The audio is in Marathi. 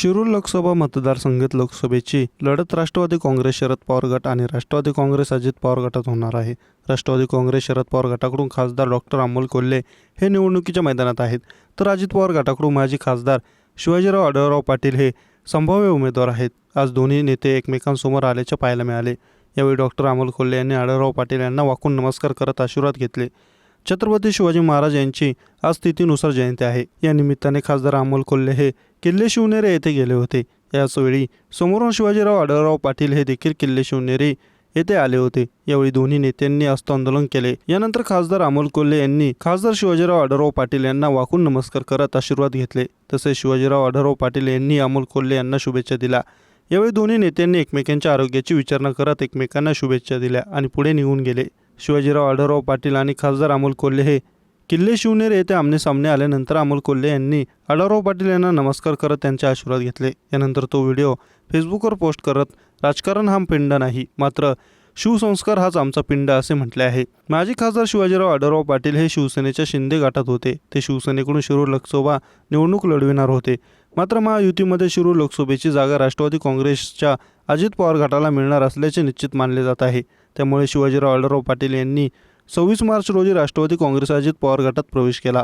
शिरूर लोकसभा मतदारसंघात लोकसभेची लढत राष्ट्रवादी काँग्रेस शरद पवार गट आणि राष्ट्रवादी काँग्रेस अजित पवार गटात होणार आहे. राष्ट्रवादी काँग्रेस शरद पवार गटाकडून खासदार डॉक्टर अमोल कोल्हे हे निवडणुकीच्या मैदानात आहेत. तर अजित पवार गटाकडून माजी खासदार शिवाजीराव आढळराव पाटील हे संभाव्य उमेदवार आहेत. आज दोन्ही नेते एकमेकांसमोर आल्याचे पाहायला मिळाले. यावेळी डॉक्टर अमोल कोल्हे यांनी आढळराव पाटील यांना वाकून नमस्कार करत आशीर्वाद घेतले. छत्रपती शिवाजी महाराज यांची आज स्थितीनुसार जयंती आहे. या निमित्ताने खासदार अमोल कोल्हे हे किल्ले शिवनेरे येथे गेले होते. याचवेळी समोरून शिवाजीराव आढळराव पाटील हे देखील किल्ले शिवनेरे येथे आले होते. यावेळी दोन्ही नेत्यांनी अस्त आंदोलन केले. यानंतर खासदार अमोल कोल्हे यांनी खासदार शिवाजीराव आढळराव पाटील यांना वाकून नमस्कार करत आशीर्वाद घेतले. तसेच शिवाजीराव आढळराव पाटील यांनी अमोल कोल्हे यांना शुभेच्छा दिल्या. यावेळी दोन्ही नेत्यांनी एकमेकांच्या आरोग्याची विचारणा करत एकमेकांना शुभेच्छा दिल्या आणि पुढे निघून गेले. शिवाजीराव आढळराव पाटील आणि खासदार अमोल कोल्हे हे किल्ले शिवनेर येथे आमनेसामने आल्यानंतर अमोल कोल्हे यांनी आढळराव पाटील यांना नमस्कार करत त्यांचे आशीर्वाद घेतले. यानंतर तो व्हिडिओ फेसबुकवर पोस्ट करत राजकारण हा पिंड नाही मात्र शिवसंस्कार हाच आमचा पिंड असे म्हटले आहे. माजी खासदार शिवाजीराव आढळराव पाटील हे शिवसेनेच्या शिंदे गटात होते. ते शिवसेनेकडून शिरूर लोकसभा निवडणूक लढविणार होते. मात्र महायुतीमध्ये शिरूर लोकसभेची जागा राष्ट्रवादी काँग्रेसच्या अजित पवार गटाला मिळणार असल्याचे निश्चित मानले जात आहे. त्यामुळे शिवाजीराव आढळराव पाटील यांनी सव्वीस मार्च रोजी राष्ट्रवादी काँग्रेस अजित पवार गटात प्रवेश केला.